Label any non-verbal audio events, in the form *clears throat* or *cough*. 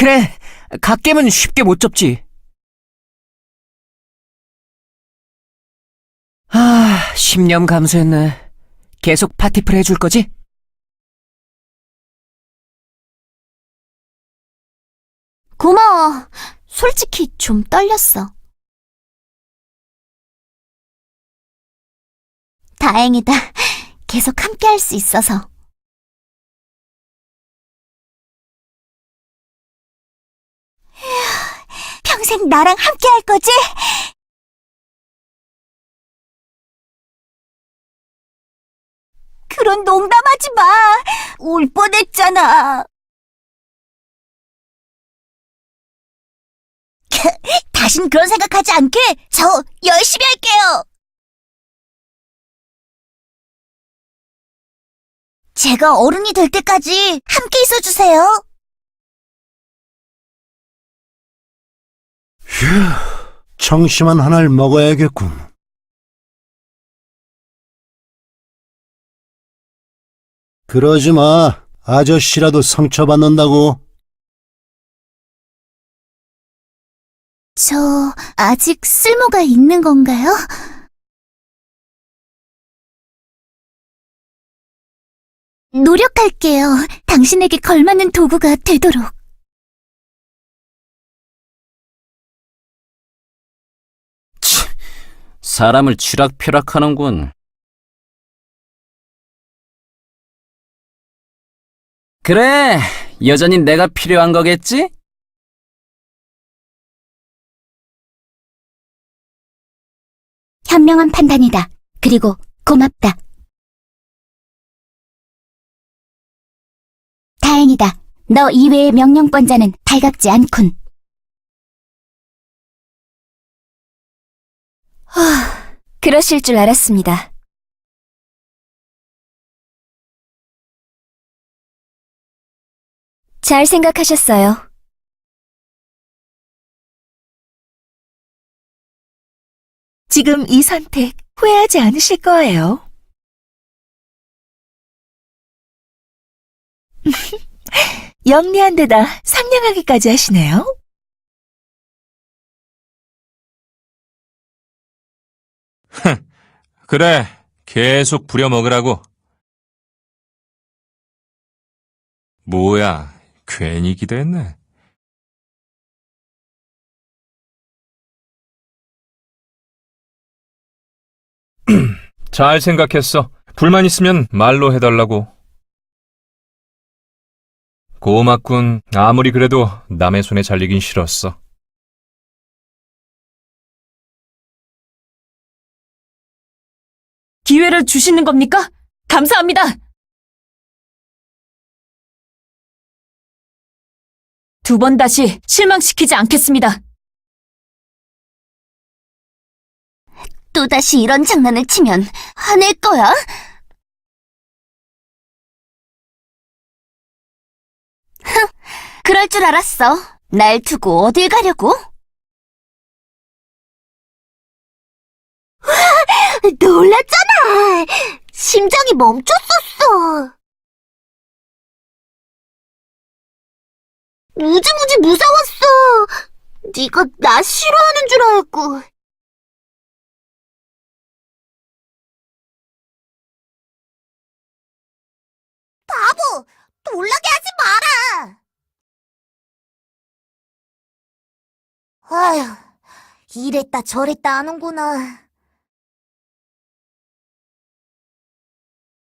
그래, 갓겜은 쉽게 못 접지. 아, 10년 감수했네. 계속 파티플 해줄 거지? 고마워. 솔직히 좀 떨렸어. 다행이다. *laughs* 계속 함께 할 수 있어서. 평생 나랑 함께 할 거지? 그런 농담하지 마. 울 뻔했잖아. *laughs* 다신 그런 생각하지 않게 저 열심히 할게요. 제가 어른이 될 때까지 함께 있어 주세요. 휴, 청심한 하나를 먹어야겠군. 그러지 마. 아저씨라도 상처받는다고. 저 아직 쓸모가 있는 건가요? 노력할게요. 당신에게 걸맞는 도구가 되도록. 사람을 쥐락펴락하는군. 그래, 여전히 내가 필요한 거겠지? 현명한 판단이다. 그리고 고맙다. 다행이다. 너 이외의 명령권자는 달갑지 않군. 그러실 줄 알았습니다. 잘 생각하셨어요. 지금 이 선택 후회하지 않으실 거예요. *laughs* 영리한 데다 상냥하기까지 하시네요. 그래, 계속 부려먹으라고. 뭐야, 괜히 기대했네. *clears throat* 잘 생각했어. 불만 있으면 말로 해달라고. 고맙군. 아무리 그래도 남의 손에 잘리긴 싫었어. 기회를 주시는 겁니까? 감사합니다. 두 번 다시 실망시키지 않겠습니다. 또다시 이런 장난을 치면 화낼 거야? 흥, *laughs* 그럴 줄 알았어. 날 두고 어딜 가려고? 놀랐잖아. 심장이 멈췄었어. 무지무지 무서웠어. 네가 나 싫어하는 줄 알고. 바보! 놀라게 하지 마라! 아휴, 이랬다 저랬다 하는구나.